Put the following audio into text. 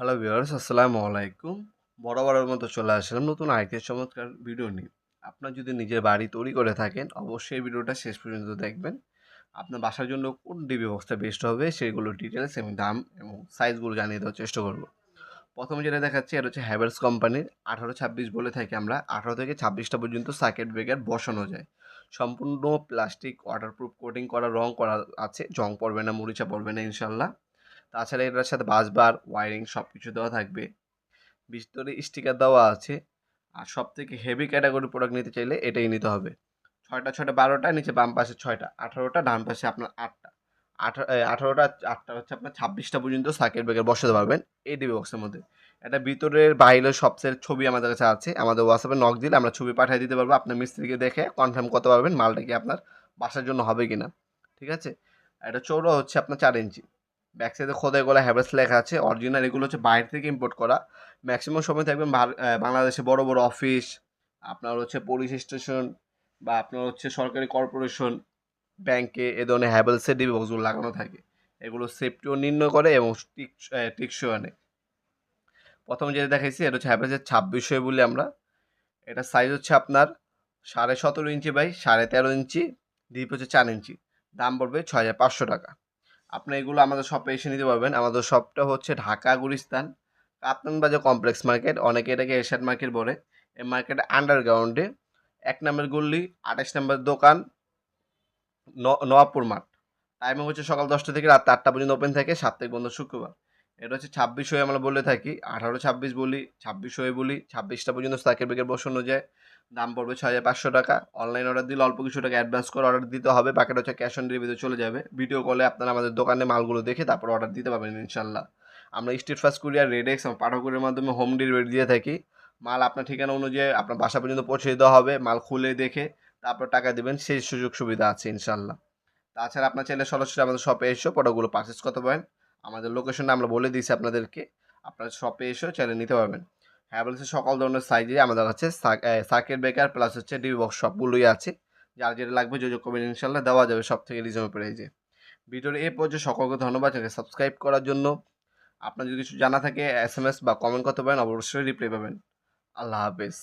Hello viewers আসসালামু আলাইকুম। বরাবরের মতো চলে আসলাম নতুন আরেকটি চমৎকার ভিডিও নিয়ে। আপনার যদি নিজের বাড়ি তৈরি করে থাকেন, অবশ্যই ভিডিওটা শেষ পর্যন্ত দেখবেন। আপনার বাসার জন্য কোন ডিবি বক্সটা বেস্ট হবে সেগুলো ডিটেলস এবং দাম এবং সাইজগুলো জানিয়ে দেওয়ার চেষ্টা করব। প্রথমে যেটা দেখাচ্ছি, এটা হচ্ছে হ্যাভেলস কোম্পানির আঠারো ছাব্বিশ বলে থাকি আমরা, আঠারো থেকে ছাব্বিশটা পর্যন্ত সার্কিট ব্রেকার বসানো যায়। সম্পূর্ণ প্লাস্টিক ওয়াটারপ্রুফ কোটিং করা, রং করা আছে, জং পড়বে না মরিচা পড়বে না ইনশাল্লাহ তাছাড়া এটার সাথে বাসবার ওয়ারিং সব কিছু দেওয়া থাকবে। ভিতরে স্টিকার দেওয়া আছে। আর সব থেকে হেভি ক্যাটাগরি প্রোডাক্ট নিতে চাইলে এটাই নিতে হবে। ছয়টা ছয়টা, বারোটা, নিচে বাম পাশে ছয়টা, আঠারোটা, ডান পাশে আপনার আটটা। আঠারো আঠারোটা, আটটা হচ্ছে আপনার ছাব্বিশটা পর্যন্ত সার্কিট ব্রেকার বসাতে পারবেন এই ডিবি বক্সের মধ্যে। এটা ভিতরের বাইরের সবচেয়ে ছবি আমাদের কাছে আছে। আমাদের হোয়াটসঅ্যাপে নক দিলে আমরা ছবি পাঠিয়ে দিতে পারব। আপনার মিস্ত্রিকে দেখে কনফার্ম করতে পারবেন মালটা কি আপনার বাসার জন্য হবে কি না ঠিক আছে? এটা চৌড়া হচ্ছে আপনার চার ইঞ্চি। ব্যাক সাইডে খোদাই করা হ্যাভেলস লেখা আছে। অরিজিনাল এগুলো হচ্ছে বাইরে থেকে ইম্পোর্ট করা। ম্যাক্সিমাম সময় থাকবেন বাংলাদেশে বড় বড় অফিস আপনার হচ্ছে পুলিশ স্টেশন বা আপনার হচ্ছে সরকারি কর্পোরেশন ব্যাংকে এ ধরনের হ্যাভেলসের ডিবি বক্সগুলো লাগানো থাকে। এগুলো সেফটিও নির্ণয় করে এবং টিক টিকসই আনে। প্রথম যেটা দেখাইছি, এটা হচ্ছে হ্যাভেলসের ছাব্বিশশো বলি আমরা। এটা সাইজ হচ্ছে আপনার সাড়ে সতেরো ইঞ্চি বাই সাড়ে তেরো ইঞ্চি ডিপ হচ্ছে চার ইঞ্চি। দাম পড়বে ছয় হাজার পাঁচশো টাকা। আপনি এগুলো আমাদের শপে এসে নিতে পারবেন। আমাদের শপটা হচ্ছে ঢাকা গুলিস্তান, কাপ্তান বাজার কমপ্লেক্স মার্কেট অনেকে এটাকে এশিয়ান মার্কেট বলে। এই মার্কেটে আন্ডারগ্রাউন্ডে এক নম্বর গুল্লি আঠাশ নম্বর দোকান, ন- নবাবপুর মাঠ। টাইমিং হচ্ছে সকাল দশটা থেকে রাত আটটা পর্যন্ত ওপেন থাকে, সাপ্তাহিক বন্ধ শুক্রবার। এটা হচ্ছে ছাব্বিশ হয়ে আমরা বলে থাকি। আঠারো, ছাব্বিশ বলি, ছাব্বিশ হয়ে বলি, ছাব্বিশটা পর্যন্ত সার্কিট ব্রেকার বসানো যায়। দাম পড়বে ছয় হাজার পাঁচশো টাকা। অনলাইন অর্ডার দিলে অল্প কিছু টাকা অ্যাডভান্স করে অর্ডার দিতে হবে। বাকিটা হচ্ছে ক্যাশ অন ডেলিভারিতে চলে যাবে। ভিডিও কলে আপনারা আমাদের দোকানে মালগুলো দেখে তারপর অর্ডার দিতে পারবেন ইনশাল্লাহ। আমরা স্ট্রিট ফার্স্ট কুরিয়ার রেডেক্স এবং পাঠকের মাধ্যমে হোম ডেলিভারি দিয়ে থাকি। মাল আপনার ঠিকানা অনুযায়ী আপনার বাসা পর্যন্ত পৌঁছে দেওয়া হবে। মাল খুলে দেখে তারপর টাকা দেবেন, সেই সুযোগ সুবিধা আছে ইনশাল্লাহ। তাছাড়া আপনার চাইলে সরাসরি আমাদের শপে এসেও প্রোডাক্টগুলো পারচেস করতে পারেন। আমাদের লোকেশনটা আমরা বলে দিয়েছি আপনাদেরকে। আপনার শপে এসেও চাইলে নিতে পারবেন। হ্যাভেলসের সকল ধরনের সাইজে আমাদের কাছে সার্কিট ব্রেকার প্লাস হচ্ছে ডিবি বক্স সবগুলোই আছে। যার যেটা লাগবে যোগাযোগ করবেন ইনশাল্লাহ দেওয়া যাবে সব থেকে রিজনেবল প্রাইজে ভিডিওর এ পর্যায়ে সকলকে ধন্যবাদ জানাই সাবস্ক্রাইব করার জন্য। আপনার যদি কিছু জানা থাকে এম এস বা কমেন্ট করতে পারেন, অবশ্যই রিপ্লাই পাবেন। আল্লাহ হাফেজ।